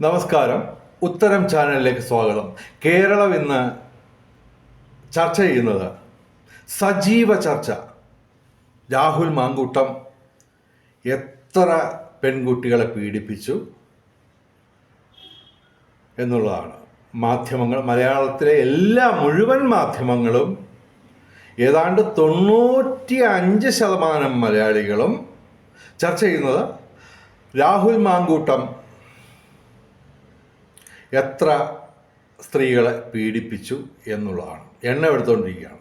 നമസ്കാരം. ഉത്തരം ചാനലിലേക്ക് സ്വാഗതം. കേരളം ഇന്ന് ചർച്ച ചെയ്യുന്നത് സജീവ ചർച്ച. രാഹുൽ മാങ്കൂട്ടം എത്ര പെൺകുട്ടികളെ പീഡിപ്പിച്ചു എന്നുള്ളതാണ്. മാധ്യമങ്ങൾ മലയാളത്തിലെ എല്ലാ മുഴുവൻ മാധ്യമങ്ങളും ഏതാണ്ട് തൊണ്ണൂറ്റി അഞ്ച് ശതമാനം മലയാളികളും ചർച്ച ചെയ്യുന്നത് രാഹുൽ മാങ്കൂട്ടം എത്ര സ്ത്രീകളെ പീഡിപ്പിച്ചു എന്നുള്ളതാണ്. എണ്ണ എടുത്തുകൊണ്ടിരിക്കുകയാണ്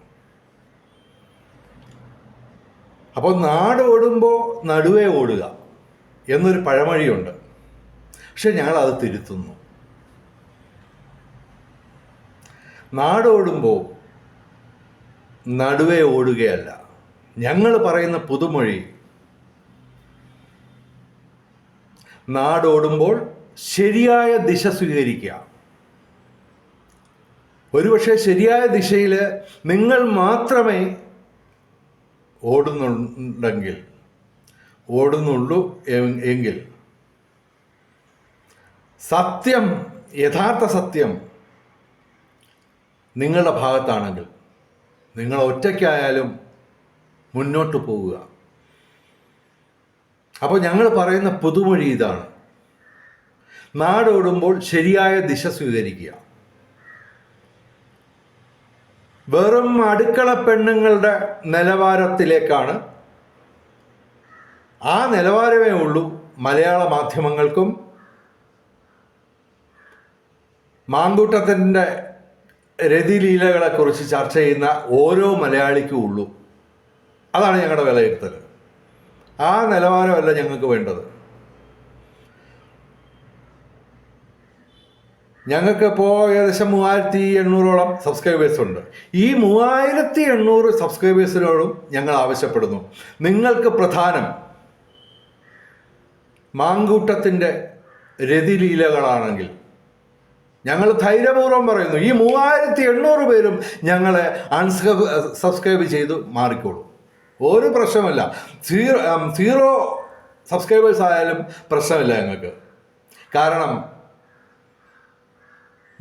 അപ്പോൾ നാട് ഓടുമ്പോൾ നടുവേ ഓടുക എന്നൊരു പഴമഴിയുണ്ട്. പക്ഷെ ഞങ്ങളത് തിരുത്തുന്നു. നാടോടുമ്പോൾ നടുവേ ഓടുകയല്ല. ഞങ്ങൾ പറയുന്ന പുതുമൊഴി നാടോടുമ്പോൾ ശരിയായ ദിശ സ്വീകരിക്കുക. ഒരുപക്ഷെ ശരിയായ ദിശയിൽ നിങ്ങൾ മാത്രമേ ഓടുന്നുണ്ടെങ്കിൽ ഓടുന്നുള്ളൂ എങ്കിൽ. സത്യം യഥാർത്ഥ സത്യം നിങ്ങളുടെ ഭാഗത്താണെങ്കിൽ നിങ്ങൾ ഒറ്റയ്ക്കായാലും മുന്നോട്ട് പോവുക. അപ്പോൾ ഞങ്ങൾ പറയുന്ന പുതുമൊഴി ഇതാണ്. നാടോടുമ്പോൾ ശരിയായ ദിശ സ്വീകരിക്കുക. വെറും അടുക്കള പെണ്ണുങ്ങളുടെ നിലവാരത്തിലേക്കാണ്. ആ നിലവാരമേ ഉള്ളൂ മലയാള മാധ്യമങ്ങൾക്കും മാങ്കൂട്ടത്തിന്റെ രതിലീലകളെക്കുറിച്ച് ചർച്ച ചെയ്യുന്ന ഓരോ മലയാളിക്കും ഉള്ളൂ. അതാണ് ഞങ്ങളുടെ വിലയിരുത്തൽ ആ നിലവാരമല്ല ഞങ്ങൾക്ക് വേണ്ടത്. ഞങ്ങൾക്കിപ്പോൾ ഏകദേശം മൂവായിരത്തി എണ്ണൂറോളം സബ്സ്ക്രൈബേഴ്സ് ഉണ്ട്. ഈ മൂവായിരത്തി എണ്ണൂറ് സബ്സ്ക്രൈബേഴ്സിനോടും ഞങ്ങൾ ആവശ്യപ്പെടുന്നു. നിങ്ങൾക്ക് പ്രധാനം മാങ്കൂട്ടത്തിന്റെ രതിലീലകളാണെങ്കിൽ. ഞങ്ങൾ ധൈര്യപൂർവം പറയുന്നു ഈ മൂവായിരത്തി എണ്ണൂറ് പേരും ഞങ്ങളെ അൺസ്ക്രൈബ് സബ്സ്ക്രൈബ് ചെയ്ത് മാറിക്കോളൂ. ഒരു പ്രശ്നമല്ല സീറോ സീറോ സബ്സ്ക്രൈബേഴ്സ് ആയാലും പ്രശ്നമില്ല ഞങ്ങൾക്ക്. കാരണം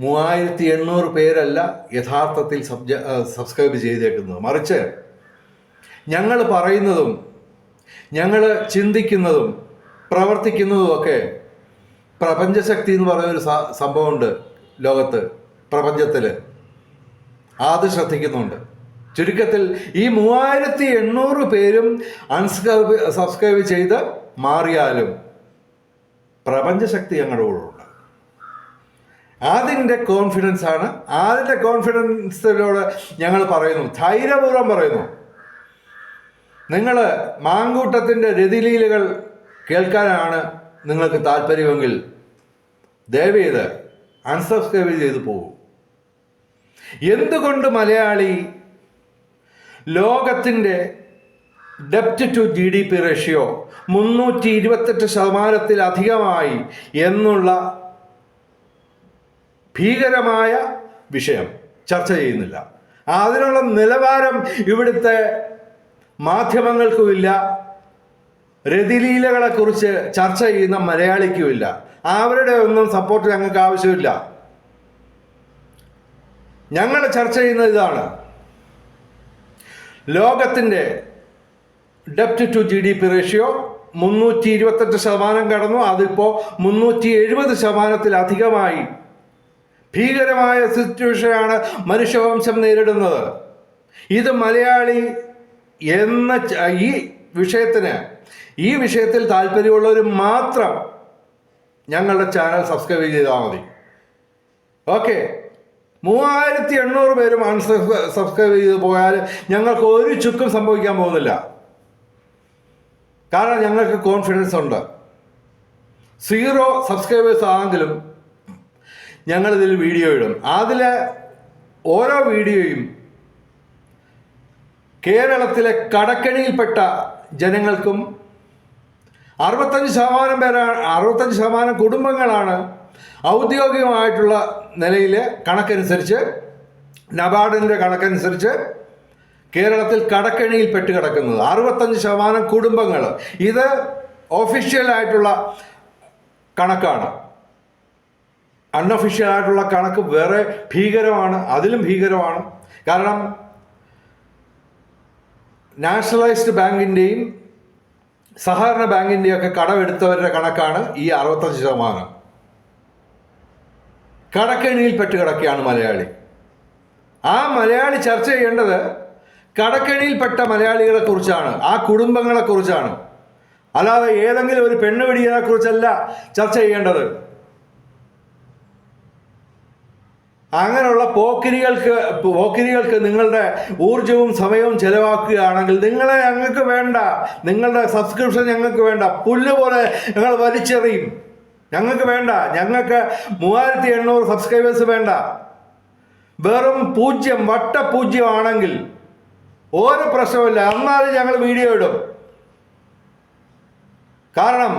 മൂവായിരത്തി എണ്ണൂറ് പേരല്ല യഥാർത്ഥത്തിൽ സബ്ജ സബ്സ്ക്രൈബ് ചെയ്തേക്കുന്നത്. മറിച്ച് ഞങ്ങൾ പറയുന്നതും ഞങ്ങൾ ചിന്തിക്കുന്നതും പ്രവർത്തിക്കുന്നതുമൊക്കെ പ്രപഞ്ചശക്തി എന്ന് പറയുന്നൊരു സംഭവമുണ്ട് ലോകത്ത് പ്രപഞ്ചത്തിൽ അത് ശ്രദ്ധിക്കുന്നുണ്ട്. ചുരുക്കത്തിൽ ഈ മൂവായിരത്തി എണ്ണൂറ് പേരും അൺസ്ക്രൈബ് സബ്സ്ക്രൈബ് ചെയ്ത് മാറിയാലും പ്രപഞ്ചശക്തി ഞങ്ങളുടെ കൂടെ ഉണ്ട്. അതിന്റെ കോൺഫിഡൻസ് ആണ്. അതിന്റെ കോൺഫിഡൻസിലൂടെ ഞങ്ങൾ പറയുന്നു. ധൈര്യപൂർവം പറയുന്നു. നിങ്ങൾ മാങ്കൂട്ടത്തിന്റെ രതിലീലകൾ കേൾക്കാനാണ് നിങ്ങൾക്ക് താല്പര്യമെങ്കിൽ ദയവേത് അൺസബ്സ്ക്രൈബ് ചെയ്തു പോകും. എന്തുകൊണ്ട് മലയാളി ലോകത്തിന്റെ ഡെപ്റ്റ് to G D P ratio മുന്നൂറ്റി ഇരുപത്തെട്ട് ശതമാനത്തിലധികമായി എന്നുള്ള ഭീകരമായ വിഷയം ചർച്ച ചെയ്യുന്നില്ല. അതിനുള്ള നിലവാരം ഇവിടുത്തെ മാധ്യമങ്ങൾക്കുമില്ല. രതിലീലകളെക്കുറിച്ച് ചർച്ച ചെയ്യുന്ന മലയാളിക്കുമില്ല. അവരുടെ ഒന്നും സപ്പോർട്ട് ഞങ്ങൾക്ക് ആവശ്യമില്ല. ഞങ്ങൾ ചർച്ച ചെയ്യുന്നത് ഇതാണ്. ലോകത്തിന്റെ ഡെപ്റ്റ് to G D P ratio മുന്നൂറ്റി ഇരുപത്തെട്ട് ശതമാനം കടന്നു. അതിപ്പോൾ മുന്നൂറ്റി എഴുപത് ശതമാനത്തിലധികമായി ഭീകരമായ സിറ്റുവേഷനാണ് മനുഷ്യവംശം നേരിടുന്നത്. ഇത് മലയാളി എന്ന ഈ വിഷയത്തിന് ഈ വിഷയത്തിൽ താല്പര്യമുള്ളവർ മാത്രം ഞങ്ങളുടെ ചാനൽ സബ്സ്ക്രൈബ് ചെയ്താൽ മതി. ഓക്കെ. മൂവായിരത്തി എണ്ണൂറ് പേരും സബ്സ്ക്രൈബ് ചെയ്ത് പോയാൽ ഞങ്ങൾക്ക് ഒരു ചുക്കും സംഭവിക്കാൻ പോകുന്നില്ല. കാരണം ഞങ്ങൾക്ക് കോൺഫിഡൻസ് ഉണ്ട്. സീറോ സബ്സ്ക്രൈബേഴ്സ് ആണെങ്കിലും ഞങ്ങളിതിൽ വീഡിയോ ഇടും. അതിൽ ഓരോ വീഡിയോയും കേരളത്തിലെ കടക്കണിയിൽപ്പെട്ട ജനങ്ങൾക്കും അറുപത്തഞ്ച് ശതമാനം പേരാണ് അറുപത്തഞ്ച് ശതമാനം കുടുംബങ്ങളാണ് ഔദ്യോഗികമായിട്ടുള്ള നിലയിൽ കണക്കനുസരിച്ച് നബാർഡിന്റെ കണക്കനുസരിച്ച് കേരളത്തിൽ കടക്കെണിയിൽ പെട്ട് കിടക്കുന്നത്. അറുപത്തഞ്ച് ശതമാനം കുടുംബങ്ങൾ ഇത് ഓഫീഷ്യലായിട്ടുള്ള കണക്കാണ്. അൺഒഫീഷ്യൽ ആയിട്ടുള്ള കണക്ക് വേറെ ഭീകരമാണ് അതിലും ഭീകരമാണ്. കാരണം നാഷണലൈസ്ഡ് ബാങ്കിന്റെയും സഹകരണ ബാങ്കിന്റെയും ഒക്കെ കടമെടുത്തവരുടെ കണക്കാണ് ഈ അറുപത്തഞ്ച് ശതമാനം. കടക്കെണിയിൽപ്പെട്ട് കിടക്കുകയാണ് മലയാളി. ആ മലയാളി ചർച്ച ചെയ്യേണ്ടത് കടക്കെണിയിൽപ്പെട്ട മലയാളികളെ കുറിച്ചാണ് ആ കുടുംബങ്ങളെ കുറിച്ചാണ് അല്ലാതെ ഏതെങ്കിലും ഒരു പെണ്ണുപിടിയെ കുറിച്ചല്ല ചർച്ച ചെയ്യേണ്ടത്. അങ്ങനെയുള്ള പോക്കിരികൾക്ക് പോക്കിരികൾക്ക് നിങ്ങളുടെ ഊർജവും സമയവും ചെലവാക്കുകയാണെങ്കിൽ നിങ്ങളെ ഞങ്ങൾക്ക് വേണ്ട നിങ്ങളുടെ സബ്സ്ക്രിപ്ഷൻ ഞങ്ങൾക്ക് വേണ്ട പുല്ല് പോലെ ഞങ്ങൾ വലിച്ചെറിയും. ഞങ്ങൾക്ക് വേണ്ട ഞങ്ങൾക്ക് മൂവായിരത്തി എണ്ണൂറ് സബ്സ്ക്രൈബേഴ്സ് വേണ്ട. വെറും പൂജ്യം വട്ട പൂജ്യമാണെങ്കിൽ ഓരോ പ്രശ്നമില്ല എന്നാലും ഞങ്ങൾ വീഡിയോ ഇടും. കാരണം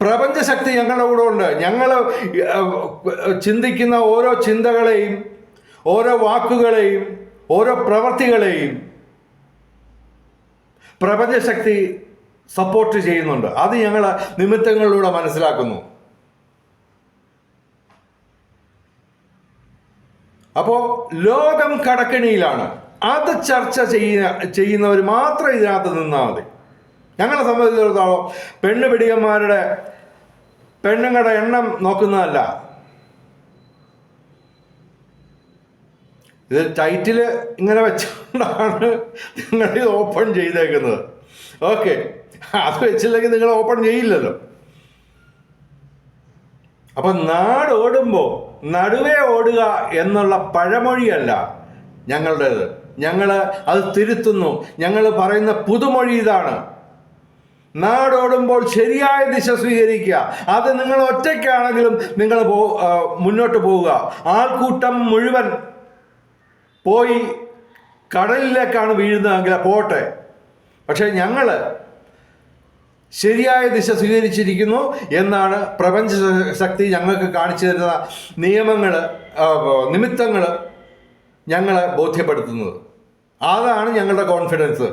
പ്രപഞ്ചശക്തി ഞങ്ങളുടെ കൂടെ ഉണ്ട്. ഞങ്ങൾ ചിന്തിക്കുന്ന ഓരോ ചിന്തകളെയും ഓരോ വാക്കുകളെയും ഓരോ പ്രവൃത്തികളെയും പ്രപഞ്ചശക്തി സപ്പോർട്ട് ചെയ്യുന്നുണ്ട്. അത് ഞങ്ങൾ നിമിത്തങ്ങളിലൂടെ മനസ്സിലാക്കുന്നു. അപ്പോൾ ലോകം കടക്കിണിയിലാണ്. അത് ചർച്ച ചെയ്യുന്ന ചെയ്യുന്നവർ മാത്രം ഇതിനകത്ത് നിന്നാൽ മതി. ഞങ്ങളെ സംബന്ധിച്ചിടത്തോളം പെണ്ണുപിടിയന്മാരുടെ പെണ്ണുങ്ങളുടെ എണ്ണം നോക്കുന്നതല്ല. ഇത് ടൈറ്റിൽ ഇങ്ങനെ വെച്ചുകൊണ്ടാണ് നിങ്ങൾ ഇത് ഓപ്പൺ ചെയ്തേക്കുന്നത്. ഓക്കെ. അത് വെച്ചില്ലെങ്കിൽ നിങ്ങൾ ഓപ്പൺ ചെയ്യില്ലല്ലോ. അപ്പം നാട് ഓടുമ്പോൾ നടുവേ ഓടുക എന്നുള്ള പഴമൊഴിയല്ല ഞങ്ങളുടേത്. ഞങ്ങൾ അത് തിരുത്തുന്നു. ഞങ്ങൾ പറയുന്ന പുതുമൊഴി ഇതാണ്. നാടോടുമ്പോൾ ശരിയായ ദിശ സ്വീകരിക്കുക. അത് നിങ്ങൾ ഒറ്റയ്ക്കാണെങ്കിലും നിങ്ങൾ പോ മുന്നോട്ട് പോവുക. ആൾക്കൂട്ടം മുഴുവൻ പോയി കടലിലേക്കാണ് വീഴുന്നതെങ്കിൽ പോട്ടെ. പക്ഷേ ഞങ്ങൾ ശരിയായ ദിശ സ്വീകരിച്ചിരിക്കുന്നു എന്നാണ് പ്രപഞ്ച ശക്തി ഞങ്ങൾക്ക് കാണിച്ചു തരുന്ന നിയമങ്ങൾ നിമിത്തങ്ങൾ ഞങ്ങളെ ബോധ്യപ്പെടുത്തുന്നത്. അതാണ് ഞങ്ങളുടെ കോൺഫിഡൻസ്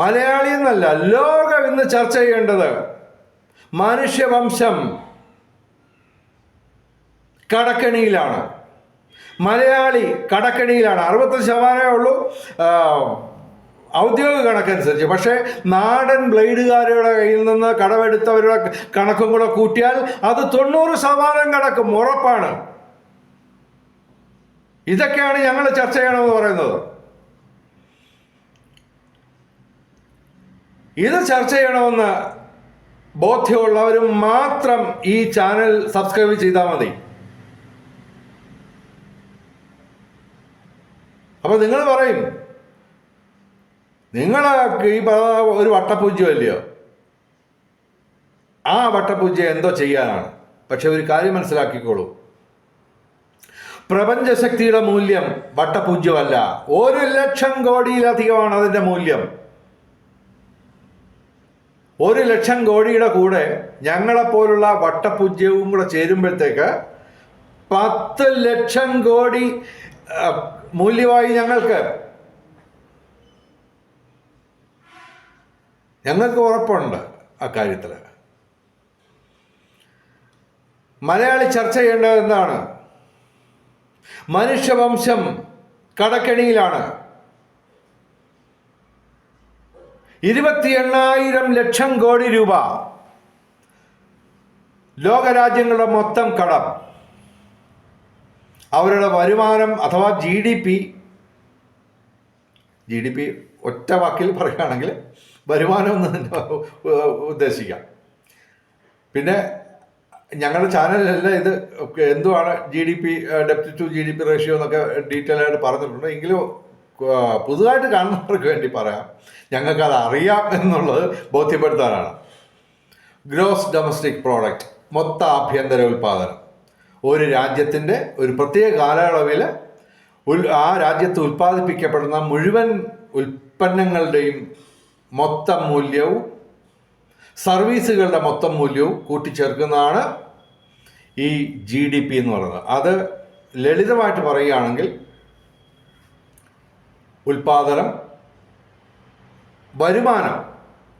മലയാളി എന്നല്ല ലോകം ഇന്ന് ചർച്ച ചെയ്യേണ്ടത് മനുഷ്യവംശം കടക്കണിയിലാണ്. മലയാളി കടക്കണിയിലാണ്. അറുപത്തഞ്ച് ശതമാനമേ ഉള്ളൂ ഔദ്യോഗിക കണക്കനുസരിച്ച്. പക്ഷേ നാടൻ ബ്ലേഡുകാരുടെ കയ്യിൽ നിന്ന് കടമെടുത്തവരുടെ കണക്കും കൂടെ കൂട്ടിയാൽ അത് തൊണ്ണൂറ് ശതമാനം കടക്കും ഉറപ്പാണ്. ഇതൊക്കെയാണ് ഞങ്ങൾ ചർച്ച ചെയ്യണമെന്ന് പറയുന്നത്. ഇത് ചർച്ച ചെയ്യണമെന്ന് ബോധ്യമുള്ളവരും മാത്രം ഈ ചാനൽ സബ്സ്ക്രൈബ് ചെയ്താൽ മതി. അപ്പൊ നിങ്ങൾ പറയും നിങ്ങൾ ഈ ഒരു വട്ടപൂജ്യമല്ലയോ ആ വട്ടപൂജ്യം എന്തോ ചെയ്യാനാണ്. പക്ഷെ ഒരു കാര്യം മനസ്സിലാക്കിക്കോളൂ. പ്രപഞ്ചശക്തിയുടെ മൂല്യം വട്ടപൂജ്യമല്ല. ഒരു ലക്ഷം കോടിയിലധികമാണ് അതിന്റെ മൂല്യം. ഒരു ലക്ഷം കോടിയുടെ കൂടെ ഞങ്ങളെപ്പോലുള്ള വട്ടപൂജ്യവും കൂടെ ചേരുമ്പോഴത്തേക്ക് പത്ത് ലക്ഷം കോടി മൂല്യമായി ഞങ്ങൾക്ക്. ഞങ്ങൾക്ക് ഉറപ്പുണ്ട് അക്കാര്യത്തിൽ മലയാളി ചർച്ച ചെയ്യേണ്ടത് എന്താണ്? മനുഷ്യവംശം കടക്കെണിയിലാണ്. ഇരുപത്തി എണ്ണായിരം ലക്ഷം കോടി രൂപ. ലോകരാജ്യങ്ങളുടെ മൊത്തം കടം. അവരുടെ വരുമാനം അഥവാ G D P G D P ഒറ്റ വാക്കിൽ പറയുകയാണെങ്കിൽ വരുമാനം എന്ന് ഉദ്ദേശിക്കാം. പിന്നെ ഞങ്ങളുടെ ചാനലിലല്ല ഇത് എന്തുവാണ് G D P ഡെപ്റ്റ് to G D P ratio എന്നൊക്കെ ഡീറ്റെയിൽ ആയിട്ട് പറഞ്ഞിട്ടുണ്ട്. എങ്കിലും പുതുതായിട്ട് കാണുന്നവർക്ക് വേണ്ടി പറയാം. ഞങ്ങൾക്കത് അറിയാം എന്നുള്ളത് ബോധ്യപ്പെടുത്താനാണ്. ഗ്രോസ് ഡൊമസ്റ്റിക് പ്രോഡക്റ്റ് മൊത്ത ആഭ്യന്തര ഉൽപ്പാദനം. ഒരു രാജ്യത്തിന്റെ ഒരു പ്രത്യേക കാലയളവിൽ ഉൽ ആ രാജ്യത്ത് ഉൽപ്പാദിപ്പിക്കപ്പെടുന്ന മുഴുവൻ ഉൽപ്പന്നങ്ങളുടെയും മൊത്തം മൂല്യവും സർവീസുകളുടെ മൊത്തം മൂല്യവും കൂട്ടിച്ചേർക്കുന്നതാണ് ഈ ജി ഡി പി എന്ന് പറയുന്നത്. അത് ലളിതമായിട്ട് പറയുകയാണെങ്കിൽ ഉൽപാദനം വരുമാനം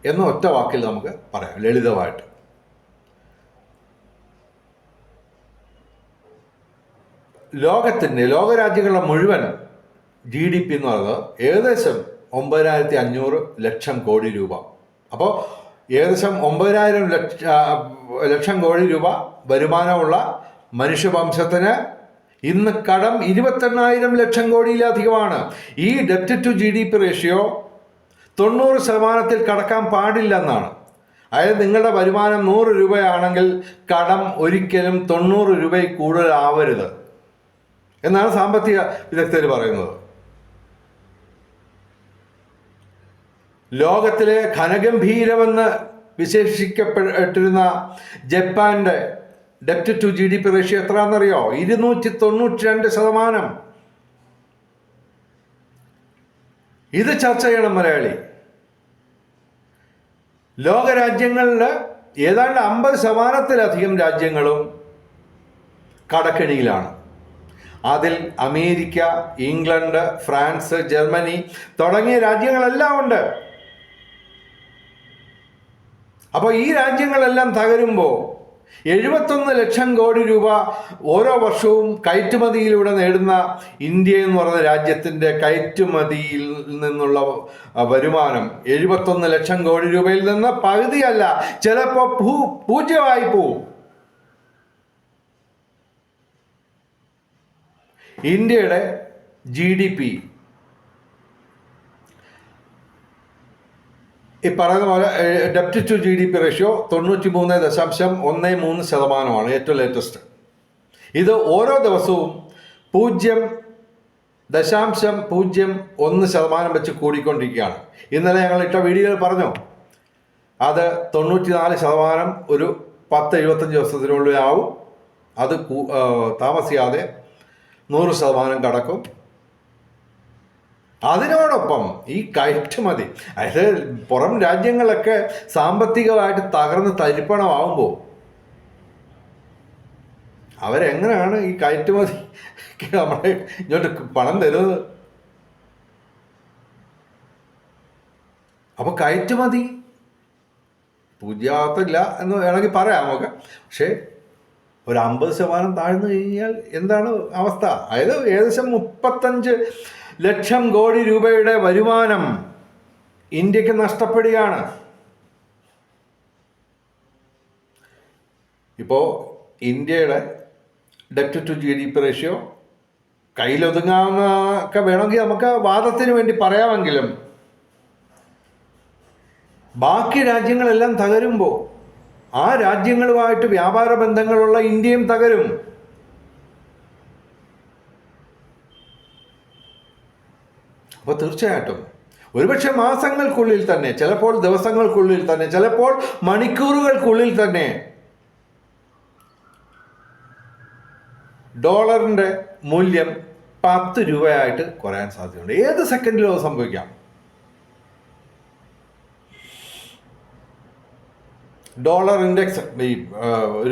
എന്ന ഒറ്റ വാക്കിൽ നമുക്ക് പറയാം ലളിതമായിട്ട്. ലോകത്തിന്റെ ലോകരാജ്യങ്ങളുടെ മുഴുവൻ ജി ഡി പി എന്ന് പറയുന്നത് ഏകദേശം ഒമ്പതിനായിരത്തി അഞ്ഞൂറ് ലക്ഷം കോടി രൂപ. അപ്പോൾ ഏകദേശം ഒമ്പതിനായിരം ലക്ഷ ലക്ഷം കോടി രൂപ വരുമാനമുള്ള മനുഷ്യവംശത്തിന് ഇന്ന് കടം ഇരുപത്തെണ്ണായിരം ലക്ഷം കോടിയിലധികമാണ്. ഈ ഡെപ്റ്റ് to G D P ratio തൊണ്ണൂറ് ശതമാനത്തിൽ കടക്കാൻ പാടില്ല എന്നാണ് അതായത് നിങ്ങളുടെ വരുമാനം നൂറ് രൂപയാണെങ്കിൽ കടം ഒരിക്കലും തൊണ്ണൂറ് രൂപയിൽ കൂടുതലാവരുത് എന്നാണ് സാമ്പത്തിക വിദഗ്ധർ പറയുന്നത്. ലോകത്തിലെ ഘനഗംഭീരമെന്ന് വിശേഷിക്കപ്പെട്ടിരുന്ന ജപ്പാന്റെ ഡെപ്റ്റ് to G D P ratio എത്രയാണെന്നറിയോ ഇരുന്നൂറ്റി തൊണ്ണൂറ്റി രണ്ട് ശതമാനം. ഇത് ചർച്ച ചെയ്യണം മലയാളി. ലോകരാജ്യങ്ങളിൽ ഏതാണ്ട് അമ്പത് ശതമാനത്തിലധികം രാജ്യങ്ങളും കടക്കെണിയിലാണ്. അതിൽ അമേരിക്ക ഇംഗ്ലണ്ട് ഫ്രാൻസ് ജർമ്മനി തുടങ്ങിയ രാജ്യങ്ങളെല്ലാം ഉണ്ട്. അപ്പോൾ ഈ രാജ്യങ്ങളെല്ലാം തകരുമ്പോൾ എഴുപത്തൊന്ന് ലക്ഷം കോടി രൂപ ഓരോ വർഷവും കയറ്റുമതിയിലൂടെ നേടുന്ന ഇന്ത്യ എന്ന് പറയുന്ന രാജ്യത്തിന്റെ കയറ്റുമതിയിൽ നിന്നുള്ള വരുമാനം എഴുപത്തൊന്ന് ലക്ഷം കോടി രൂപയിൽ നിന്ന് പകുതിയല്ല. ചിലപ്പോൾ ഭൂ പൂജ്യമായി പോവും. ഇന്ത്യയുടെ ജി ഡി പി ഈ പറയുന്ന പോലെ ഡെപ്റ്റ് to G D P ratio തൊണ്ണൂറ്റി മൂന്ന് ദശാംശം ഒന്ന് മൂന്ന് ശതമാനമാണ് ഏറ്റവും ലേറ്റസ്റ്റ് ഇത് ഓരോ ദിവസവും പൂജ്യം ദശാംശം പൂജ്യം ഒന്ന് ശതമാനം വെച്ച് കൂടിക്കൊണ്ടിരിക്കുകയാണ്. ഇന്നലെ ഞങ്ങൾ ഇട്ട വീഡിയോയിൽ പറഞ്ഞു അത് തൊണ്ണൂറ്റി നാല് ശതമാനം ഒരു പത്ത് എഴുപത്തഞ്ച് ദിവസത്തിനുള്ളിലാവും. അത് താമസിയാതെ നൂറ് ശതമാനം കടക്കും. അതിനോടൊപ്പം ഈ കയറ്റുമതി അതായത് പുറം രാജ്യങ്ങളൊക്കെ സാമ്പത്തികമായിട്ട് തകർന്ന് തരിപ്പണമാവുമ്പോൾ അവരെങ്ങനെയാണ് ഈ കയറ്റുമതി നമ്മളെ ഇങ്ങോട്ട് പണം തരുന്നത്? അപ്പോൾ കയറ്റുമതി പൂജ്യാവത്തില്ല എന്ന് വേണമെങ്കിൽ പറയാം നമുക്ക്. പക്ഷേ ഒരു അമ്പത് ശതമാനം താഴ്ന്നു കഴിഞ്ഞാൽ എന്താണ് അവസ്ഥ? അതായത് ഏകദേശം മുപ്പത്തഞ്ച് ലക്ഷം കോടി രൂപയുടെ വരുമാനം ഇന്ത്യയ്ക്ക് നഷ്ടപ്പെടുകയാണ്. ഇപ്പോൾ ഇന്ത്യയുടെ debt to G D P ratio കയ്യിലൊതുങ്ങാവുന്ന ഒക്കെ വേണമെങ്കിൽ നമുക്ക് വാദത്തിന് വേണ്ടി പറയാമെങ്കിലും ബാക്കി രാജ്യങ്ങളെല്ലാം തകരുമ്പോൾ ആ രാജ്യങ്ങളുമായിട്ട് വ്യാപാര ബന്ധങ്ങളുള്ള ഇന്ത്യയും തകരും. അപ്പോൾ തീർച്ചയായിട്ടും. ഒരുപക്ഷെ മാസങ്ങൾക്കുള്ളിൽ തന്നെ ചിലപ്പോൾ ദിവസങ്ങൾക്കുള്ളിൽ തന്നെ ചിലപ്പോൾ മണിക്കൂറുകൾക്കുള്ളിൽ തന്നെ ഡോളറിന്റെ മൂല്യം പത്ത് രൂപയായിട്ട് കുറയാൻ സാധ്യതയുണ്ട്. ഏത് സെക്കൻഡിലും അത് സംഭവിക്കാം. ഡോളർ ഇൻഡെക്സ് ഈ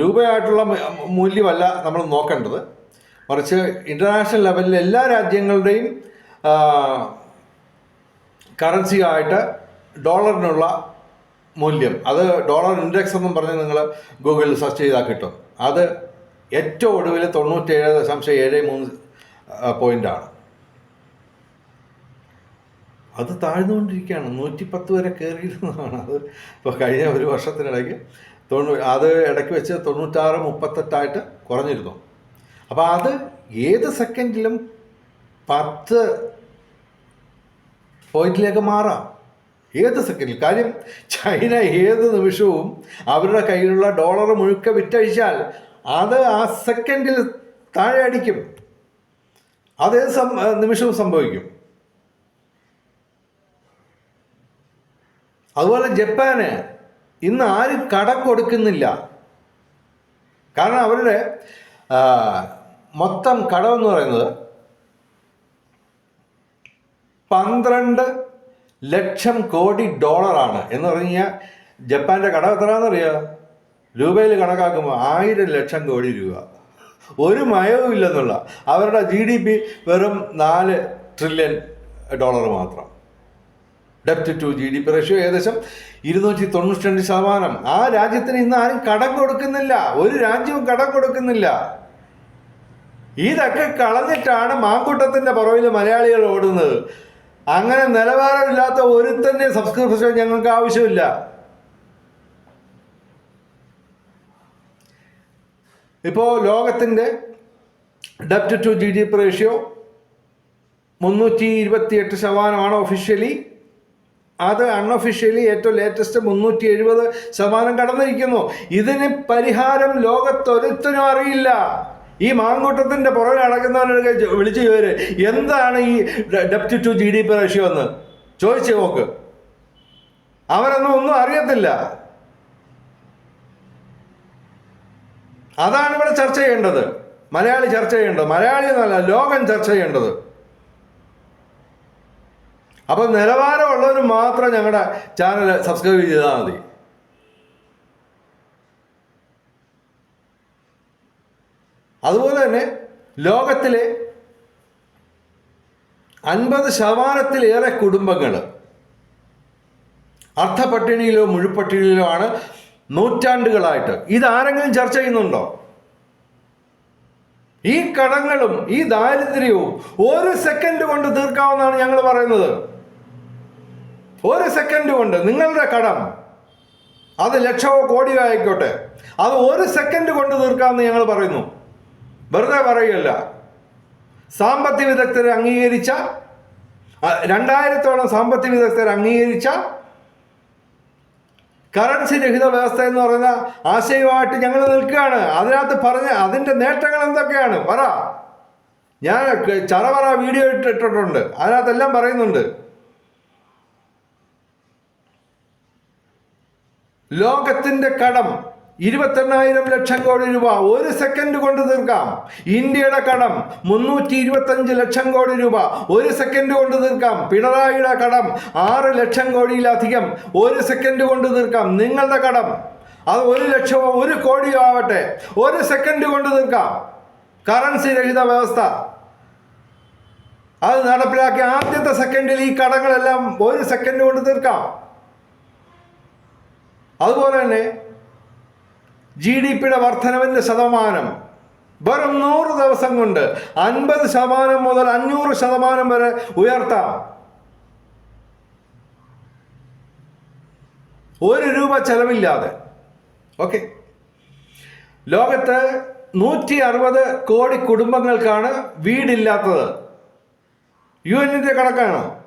രൂപയായിട്ടുള്ള മൂല്യമല്ല നമ്മൾ നോക്കേണ്ടത്. മറിച്ച് ഇന്റർനാഷണൽ ലെവലിൽ എല്ലാ രാജ്യങ്ങളുടെയും കറൻസി ആയിട്ട് ഡോളറിനുള്ള മൂല്യം. അത് ഡോളർ ഇൻഡെക്സ് എന്നും പറഞ്ഞ് നിങ്ങൾ ഗൂഗിളിൽ സെർച്ച് ചെയ്താൽ കിട്ടും. അത് ഏറ്റവും ഒടുവിൽ തൊണ്ണൂറ്റേഴ് ദശാംശം ഏഴ് മൂന്ന് പോയിന്റാണ് അത് താഴ്ന്നുകൊണ്ടിരിക്കുകയാണ്. നൂറ്റി പത്ത് വരെ കയറിയിരുന്നതാണ് അത് ഇപ്പോൾ കഴിഞ്ഞ ഒരു വർഷത്തിനിടയ്ക്ക് തൊണ്ണൂ അത് ഇടയ്ക്ക് വെച്ച് തൊണ്ണൂറ്റാറ് മുപ്പത്തെട്ടായിട്ട് കുറഞ്ഞിരുന്നു. അപ്പോൾ അത് ഏത് സെക്കൻഡിലും പത്ത് പോയിന്റിലേക്ക് മാറാം. ഏത് സെക്കൻഡിൽ കാര്യം ചൈന ഏത് നിമിഷവും അവരുടെ കയ്യിലുള്ള ഡോളർ മുഴുക്ക വിറ്റഴിച്ചാൽ അത് ആ സെക്കൻഡിൽ താഴെ അടിക്കും. അതേ സം നിമിഷവും സംഭവിക്കും. അതുപോലെ ജപ്പാന് ഇന്ന് ആരും കടം കൊടുക്കുന്നില്ല. കാരണം അവരുടെ മൊത്തം കടം എന്ന് പറയുന്നത് പന്ത്രണ്ട് ലക്ഷം കോടി ഡോളറാണ്. എന്ന് പറഞ്ഞു കഴിഞ്ഞാൽ ജപ്പാന്റെ കടം എത്രയാണെന്നറിയാം? രൂപയിൽ കണക്കാക്കുമ്പോൾ ആയിരം ലക്ഷം കോടി രൂപ. ഒരു മയവും ഇല്ലെന്നുള്ള. അവരുടെ ജി ഡി പി വെറും നാല് ട്രില്യൺ ഡോളർ മാത്രം. ഡെപ്റ്റ് to G D P ratio ഏകദേശം ഇരുന്നൂറ്റി തൊണ്ണൂറ്റി രണ്ട് ശതമാനം. ആ രാജ്യത്തിന് ഇന്ന് ആരും കടം കൊടുക്കുന്നില്ല. ഒരു രാജ്യവും കടം കൊടുക്കുന്നില്ല. ഇതൊക്കെ കളഞ്ഞിട്ടാണ് മാങ്കൂട്ടത്തിന്റെ പുറവിൽ മലയാളികൾ ഓടുന്നത്. അങ്ങനെ നിലവാരമില്ലാത്ത തന്നെ സബ്സ്ക്രിപ്ഷൻ ഞങ്ങൾക്ക് ആവശ്യമില്ല. ഇപ്പോൾ ലോകത്തിന്റെ ഡെപ്റ്റ് to G D P ratio മുന്നൂറ്റി ഇരുപത്തിയെട്ട് ശതമാനമാണ് ഒഫീഷ്യലി അത് അൺഒഫീഷ്യലി ഏറ്റവും ലേറ്റസ്റ്റ് മുന്നൂറ്റി എഴുപത് ശതമാനം കടന്നിരിക്കുന്നു. ഇതിന് പരിഹാരം ലോകത്തൊരുത്തനും അറിയില്ല. ഈ മാങ്കൂട്ടത്തിന്റെ പുറകെ അടക്കുന്നവനൊക്കെ വിളിച്ചു ചോര് എന്താണ് ഈ ഡെപ്റ്റ് to G D P ratio എന്ന്? ചോദിച്ചു നോക്ക്. അവരൊന്നും ഒന്നും അറിയത്തില്ല. അതാണ് ഇവിടെ ചർച്ച ചെയ്യേണ്ടത്. മലയാളി ചർച്ച ചെയ്യേണ്ടത്. മലയാളി എന്നല്ല ലോകം ചർച്ച ചെയ്യേണ്ടത്. അപ്പൊ നിലവാരമുള്ളവർ മാത്രം ഞങ്ങളുടെ ചാനൽ സബ്സ്ക്രൈബ് ചെയ്താൽ മതി. അതുപോലെ തന്നെ ലോകത്തിലെ അൻപത് ശതമാനത്തിലേറെ കുടുംബങ്ങൾ അർത്ഥപട്ടിണിയിലോ മുഴുപട്ടിണിയിലോ ആണ് നൂറ്റാണ്ടുകളായിട്ട്. ഇതാരെങ്കിലും ചർച്ച ചെയ്യുന്നുണ്ടോ? ഈ കടങ്ങളും ഈ ദാരിദ്ര്യവും ഒരു സെക്കൻഡ് കൊണ്ട് തീർക്കാവുന്നതാണ് ഞങ്ങൾ പറയുന്നത്. ഒരു സെക്കൻഡ് കൊണ്ട് നിങ്ങളുടെ കടം അത് ലക്ഷമോ കോടിയോ ആയിക്കോട്ടെ. അത് ഒരു സെക്കൻഡ് കൊണ്ട് തീർക്കാമെന്ന് ഞങ്ങൾ പറയുന്നു. വെറുതെ പറയുകയല്ല. സാമ്പത്തിക വിദഗ്ധരെ അംഗീകരിച്ച രണ്ടായിരത്തോളം സാമ്പത്തിക വിദഗ്ധരെ അംഗീകരിച്ച കറൻസി രഹിത വ്യവസ്ഥ എന്ന് പറയുന്ന ആശയവുമായിട്ട് ഞങ്ങൾ നിൽക്കുകയാണ്. അതിനകത്ത് പറഞ്ഞ അതിന്റെ നേട്ടങ്ങൾ എന്തൊക്കെയാണ്? പറ. ഞാൻ ചറവറ വീഡിയോ ഇട്ടിട്ടുണ്ട്. അതിനകത്തെല്ലാം പറയുന്നുണ്ട്. ലോകത്തിന്റെ കടം ഇരുപത്തെണ്ണായിരം ലക്ഷം കോടി രൂപ ഒരു സെക്കൻഡ് കൊണ്ട് തീർക്കാം. ഇന്ത്യയുടെ കടം മുന്നൂറ്റി ഇരുപത്തഞ്ച് ലക്ഷം കോടി രൂപ ഒരു സെക്കൻഡ് കൊണ്ട് തീർക്കാം. പിണറായിയുടെ കടം ആറ് ലക്ഷം കോടിയിലധികം ഒരു സെക്കൻഡ് കൊണ്ട് തീർക്കാം. നിങ്ങളുടെ കടം അത് ഒരു ലക്ഷമോ ഒരു കോടിയോ ആവട്ടെ. ഒരു സെക്കൻഡ് കൊണ്ട് തീർക്കാം. കറൻസി രഹിത വ്യവസ്ഥ. അത് നടപ്പിലാക്കി ആദ്യത്തെ സെക്കൻഡിൽ ഈ കടങ്ങളെല്ലാം ഒരു സെക്കൻഡ് കൊണ്ട് തീർക്കാം. അതുപോലെ തന്നെ ജി ഡി പിയുടെ വർധനവിന്റെ ശതമാനം വെറും നൂറ് ദിവസം കൊണ്ട് അൻപത് ശതമാനം മുതൽ അഞ്ഞൂറ് ശതമാനം വരെ ഉയർത്താം. ഒരു രൂപ ചെലവില്ലാതെ. ഓക്കെ. ലോകത്ത് നൂറ്റി അറുപത് കോടി കുടുംബങ്ങൾക്കാണ് വീടില്ലാത്തത്. യു എന്റെ കണക്കാണ്?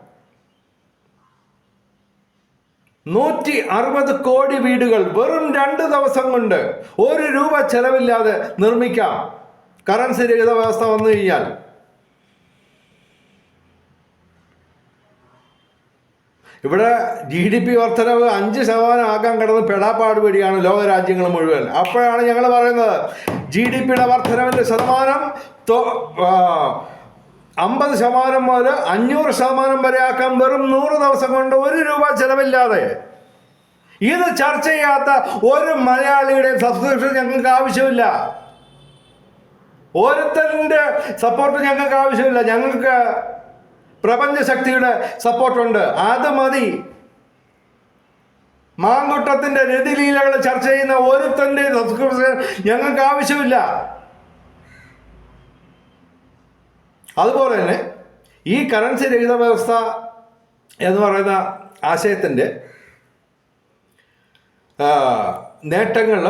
നൂറ്റി അറുപത് കോടി വീടുകൾ വെറും രണ്ട് ദിവസം കൊണ്ട് ഒരു രൂപ ചെലവില്ലാതെ നിർമ്മിക്കാം. കറൻസി രഹിത വ്യവസ്ഥ വന്നു കഴിഞ്ഞാൽ. ഇവിടെ ജി ഡി പി വർധനവ് അഞ്ച് ശതമാനം ആക്കാൻ കിടന്ന് പെടാപ്പാട് പേടിയാണ് ലോകരാജ്യങ്ങൾ മുഴുവൻ. അപ്പോഴാണ് ഞങ്ങൾ പറയുന്നത് ജി ഡി പിയുടെ വർധനവിന്റെ ശതമാനം അമ്പത് ശതമാനം മുതൽ അഞ്ഞൂറ് ശതമാനം വരെ ആക്കാൻ വെറും നൂറ് ദിവസം കൊണ്ട് ഒരു രൂപ ചെലവില്ലാതെ. ഇത് ചർച്ച ചെയ്യാത്ത ഒരു മലയാളിയുടെ സബ്സ്ക്രിപ്ഷൻ ഞങ്ങൾക്ക് ആവശ്യമില്ല. ഓരോരുത്തരുടെ സപ്പോർട്ട് ഞങ്ങൾക്ക് ആവശ്യമില്ല. ഞങ്ങൾക്ക് പ്രപഞ്ചശക്തിയുടെ സപ്പോർട്ടുണ്ട് അത് മതി. മാങ്കുട്ടത്തിന്റെ രതിലീലകൾ ചർച്ച ചെയ്യുന്ന ഒരുത്തന്റെ സബ്സ്ക്രിപ്ഷൻ ഞങ്ങൾക്ക് ആവശ്യമില്ല. അതുപോലെ തന്നെ ഈ കറൻസി രഹിത വ്യവസ്ഥ എന്ന് പറയുന്ന ആശയത്തിന്റെ നേട്ടങ്ങൾ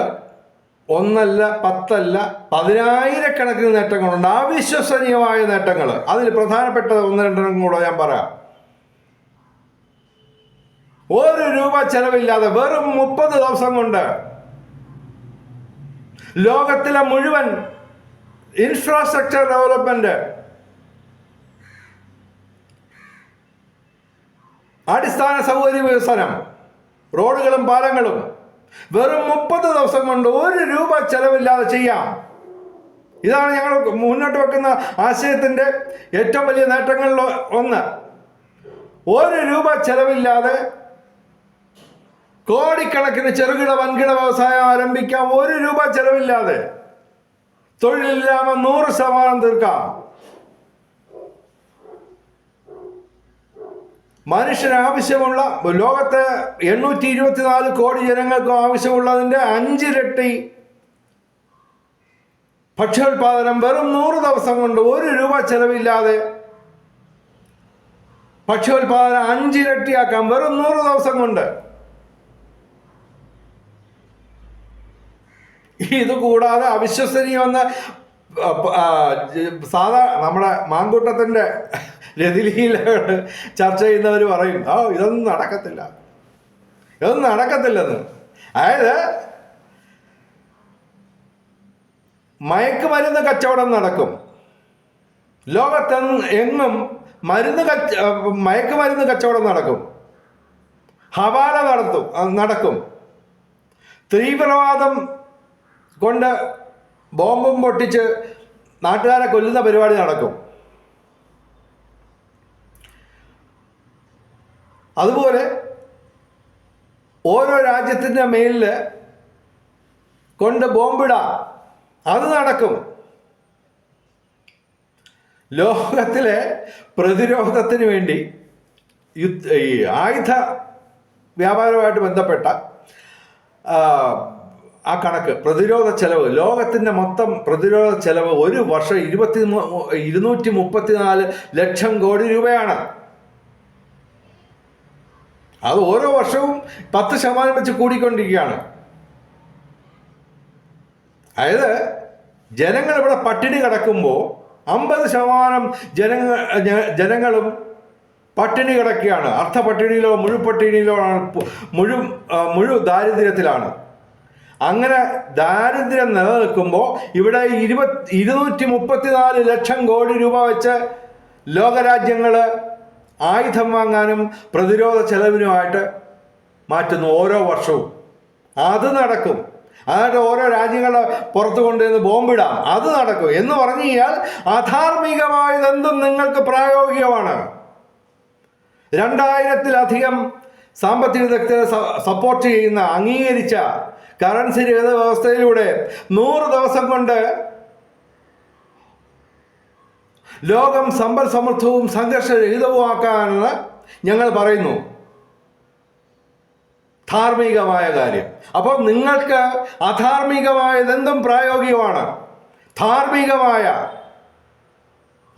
ഒന്നല്ല പത്തല്ല പതിനായിരക്കണക്കിന് നേട്ടങ്ങളുണ്ട്. അവിശ്വസനീയമായ നേട്ടങ്ങൾ. അതിൽ പ്രധാനപ്പെട്ട ഒന്ന് രണ്ടെണ്ണം കൂടെ ഞാൻ പറയാം. ഒരു രൂപ ചെലവില്ലാതെ വെറും മുപ്പത് ദിവസം കൊണ്ട് ലോകത്തിലെ മുഴുവൻ ഇൻഫ്രാസ്ട്രക്ചർ ഡെവലപ്മെന്റ് അടിസ്ഥാന സൗകര്യ വികസനം റോഡുകളും പാലങ്ങളും. വെറും മുപ്പത് ദിവസം കൊണ്ട് ഒരു രൂപ ചെലവില്ലാതെ ചെയ്യാം. ഇതാണ് ഞങ്ങൾ മുന്നോട്ട് വെക്കുന്ന ആശയത്തിന്റെ ഏറ്റവും വലിയ നേട്ടങ്ങളിൽ ഒന്ന്. ഒരു രൂപ ചെലവില്ലാതെ കോടിക്കണക്കിന് ചെറുകിട വൻകിട വ്യവസായം ആരംഭിക്കാം. ഒരു രൂപ ചെലവില്ലാതെ തൊഴിലില്ലാമ നൂറ് ശതമാനം തീർക്കാം. മനുഷ്യന് ആവശ്യമുള്ള ലോകത്ത് എണ്ണൂറ്റി ഇരുപത്തിനാല് കോടി ജനങ്ങൾക്കും ആവശ്യമുള്ളതിന്റെ അഞ്ചിരട്ടി ഭക്ഷ്യോൽപാദനം വെറും നൂറ് ദിവസം കൊണ്ട് ഒരു രൂപ ചെലവില്ലാതെ ഭക്ഷ്യോൽപാദനം അഞ്ചിരട്ടിയാക്കാം വെറും നൂറ് ദിവസം കൊണ്ട്. ഇത് കൂടാതെ അവിശ്വസനീയമെന്ന് സാധാ നമ്മുടെ മാങ്കൂട്ടത്തിന്റെ രതിലീലകൾ ചർച്ച ചെയ്യുന്നവർ പറയും ഓ ഇതൊന്നും നടക്കത്തില്ല. ഇതൊന്നും നടക്കത്തില്ലെന്ന്. അതായത് മയക്കുമരുന്ന് കച്ചവടം നടക്കും. ലോകത്തെ എങ്ങും മരുന്ന് കച്ച മയക്കുമരുന്ന് കച്ചവടം നടക്കും. ഹവാല നടത്തും നടക്കും. തീവ്രവാദം കൊണ്ട് ബോംബും പൊട്ടിച്ച് നാട്ടുകാരെ കൊല്ലുന്ന പരിപാടി നടക്കും. അതുപോലെ ഓരോ രാജ്യത്തിന്റെ മേലിൽ കൊണ്ട് ബോംബിടാം. അത് നടക്കും. ലോകത്തിലെ പ്രതിരോധത്തിന് വേണ്ടി യുദ്ധ ഈ ആയുധ വ്യാപാരവുമായിട്ട് ബന്ധപ്പെട്ട ആ, കണക്ക് പ്രതിരോധ ചെലവ് ലോകത്തിന്റെ മൊത്തം പ്രതിരോധ ചെലവ് ഒരു വർഷം ഇരുപത്തി ഇരുന്നൂറ്റി മുപ്പത്തിനാല് ലക്ഷം കോടി രൂപയാണ്. അത് ഓരോ വർഷവും പത്ത് ശതമാനം വെച്ച് കൂടിക്കൊണ്ടിരിക്കുകയാണ്. അതായത് ജനങ്ങൾ ഇവിടെ പട്ടിണി കിടക്കുമ്പോൾ അമ്പത് ശതമാനം ജനങ്ങൾ ജനങ്ങളും പട്ടിണി കിടക്കുകയാണ്. അർത്ഥ പട്ടിണിയിലോ മുഴു പട്ടിണിയിലോ ആണ് പു- മുഴു മുഴു ദാരിദ്ര്യത്തിലാണ്. അങ്ങനെ ദാരിദ്ര്യം നിലനിൽക്കുമ്പോൾ ഇവിടെ ഇരുപത്തി ഇരുന്നൂറ്റി മുപ്പത്തിനാല് ലക്ഷം കോടി രൂപ വെച്ച് ലോകരാജ്യങ്ങൾ ആയുധം വാങ്ങാനും പ്രതിരോധ ചെലവിനുമായിട്ട് മാറ്റുന്നു ഓരോ വർഷവും. അത് നടക്കും. അതായത് ഓരോ രാജ്യങ്ങളെ പുറത്തു കൊണ്ടുവന്ന് ബോംബിടാം. അത് നടക്കും. എന്ന് പറഞ്ഞു കഴിഞ്ഞാൽ അധാർമികമായതെന്തും നിങ്ങൾക്ക് പ്രായോഗികമാണ്. രണ്ടായിരത്തിലധികം സാമ്പത്തിക വിദഗ്ധരെ സപ്പോർട്ട് ചെയ്യുന്ന അംഗീകരിച്ച കറൻസി രഹിത വ്യവസ്ഥയിലൂടെ നൂറ് ദിവസം കൊണ്ട് ലോകം സമ്പൽ സമൃദ്ധവും സംഘർഷരഹിതവുമാക്കാനെന്ന് ഞങ്ങൾ പറയുന്നു. ധാർമ്മികമായ കാര്യം. അപ്പോൾ നിങ്ങൾക്ക് അധാർമികമായതെന്തും പ്രായോഗികമാണ്. ധാർമ്മികമായ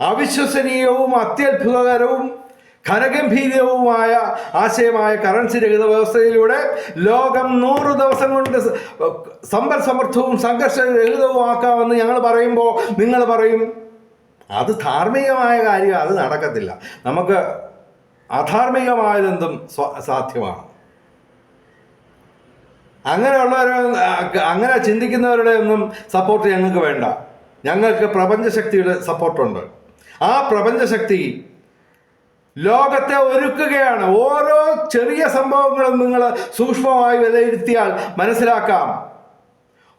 അവിശ്വസനീയവും അത്യത്ഭുതകരവും ഖരഗംഭീരവുമായ ആശയമായ കറൻസി രഹിത വ്യവസ്ഥയിലൂടെ ലോകം നൂറ് ദിവസം കൊണ്ട് സമ്പൽ സമൃദ്ധവും സംഘർഷരഹിതവുമാക്കാമെന്ന് ഞങ്ങൾ പറയുമ്പോൾ നിങ്ങൾ പറയും അത് ധാർമ്മികമായ കാര്യം അത് നടക്കത്തില്ല. നമുക്ക് അധാർമികമായതെന്തും സാധ്യമാണ്. അങ്ങനെയുള്ളവരെ അങ്ങനെ ചിന്തിക്കുന്നവരുടെ ഒന്നും സപ്പോർട്ട് ഞങ്ങൾക്ക് വേണ്ട. ഞങ്ങൾക്ക് പ്രപഞ്ചശക്തിയുടെ സപ്പോർട്ടുണ്ട് ആ പ്രപഞ്ചശക്തി ലോകത്തെ ഒരുക്കുകയാണ്. ഓരോ ചെറിയ സംഭവങ്ങളും നിങ്ങൾ സൂക്ഷ്മമായി വിലയിരുത്തിയാൽ മനസ്സിലാക്കാം.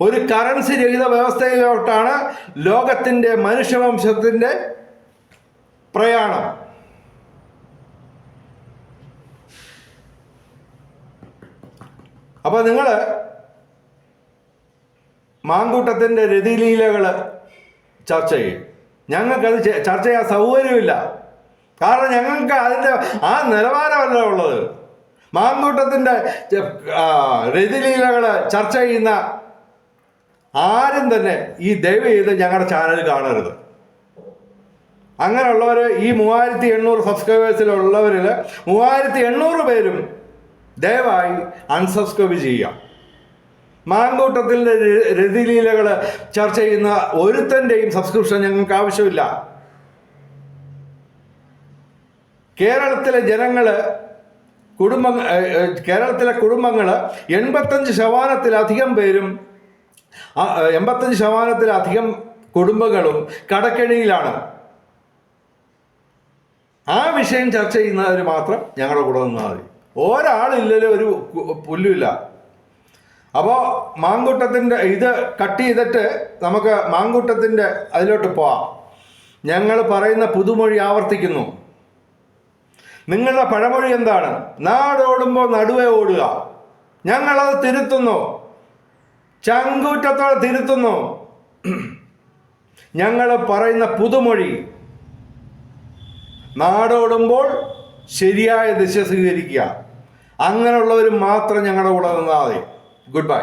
ഒരു കറൻസി രഹിത വ്യവസ്ഥയിലോട്ടാണ് ലോകത്തിന്റെ മനുഷ്യവംശത്തിന്റെ പ്രയാണം. അപ്പോൾ നിങ്ങൾ മാങ്കൂട്ടത്തിന്റെ രതിലീലകൾ ചർച്ച ചെയ്യും. ഞങ്ങൾക്കത് ചർച്ച ചെയ്യാൻ സൗകര്യമില്ല. കാരണം ഞങ്ങൾക്ക് അതിന്റെ ആ നിലവാരമല്ല ഉള്ളത്. മാങ്കൂട്ടത്തിന്റെ രതിലീലകൾ ചർച്ച ചെയ്യുന്ന ആരും തന്നെ ഈ ദയവ് ചെയ്ത് ഞങ്ങളുടെ ചാനൽ കാണരുത്. അങ്ങനെയുള്ളവർ ഈ മൂവായിരത്തി എണ്ണൂറ് സബ്സ്ക്രൈബേഴ്സിലുള്ളവരിൽ മൂവായിരത്തി എണ്ണൂറ് പേരും ദയവായി അൺസബ്സ്ക്രൈബ് ചെയ്യുക. മാങ്കൂട്ടത്തിന്റെ രതിലീലകൾ ചർച്ച ചെയ്യുന്ന ഒരുത്തന്റെയും സബ്സ്ക്രിപ്ഷൻ ഞങ്ങൾക്ക് ആവശ്യമില്ല. കേരളത്തിലെ ജനങ്ങൾ കുടുംബ കേരളത്തിലെ കുടുംബങ്ങൾ എൺപത്തഞ്ച് ശതമാനത്തിലധികം പേരും എൺപത്തഞ്ച് ശതമാനത്തിലധികം കുടുംബങ്ങളും കടക്കെണിയിലാണ്. ആ വിഷയം ചർച്ച ചെയ്യുന്നവർ മാത്രം ഞങ്ങളുടെ കൂടെ നിന്നാൽ മതി. ഒരാളില്ലല്ലോ ഒരു പുല്ലുമില്ല. അപ്പോൾ മാങ്കൂട്ടത്തിന്റെ ഇത് കട്ട് ചെയ്തിട്ട് നമുക്ക് മാങ്കൂട്ടത്തിന്റെ അതിലോട്ട് പോവാം. ഞങ്ങൾ പറയുന്ന പുതുമൊഴി ആവർത്തിക്കുന്നു. നിങ്ങളുടെ പഴമൊഴി എന്താണ്? നാടോടുമ്പോൾ നടുവേ ഓടുക. ഞങ്ങളത് തിരുത്തുന്നു. ചങ്കൂറ്റത്തോടെ തിരുത്തുന്നു. ഞങ്ങൾ പറയുന്ന പുതുമൊഴി നാടോടുമ്പോൾ ശരിയായ ദിശ സ്വീകരിക്കുക. അങ്ങനെയുള്ളവർ മാത്രം ഞങ്ങളുടെ കൂടെ നിന്നാൽ മതി. Good bye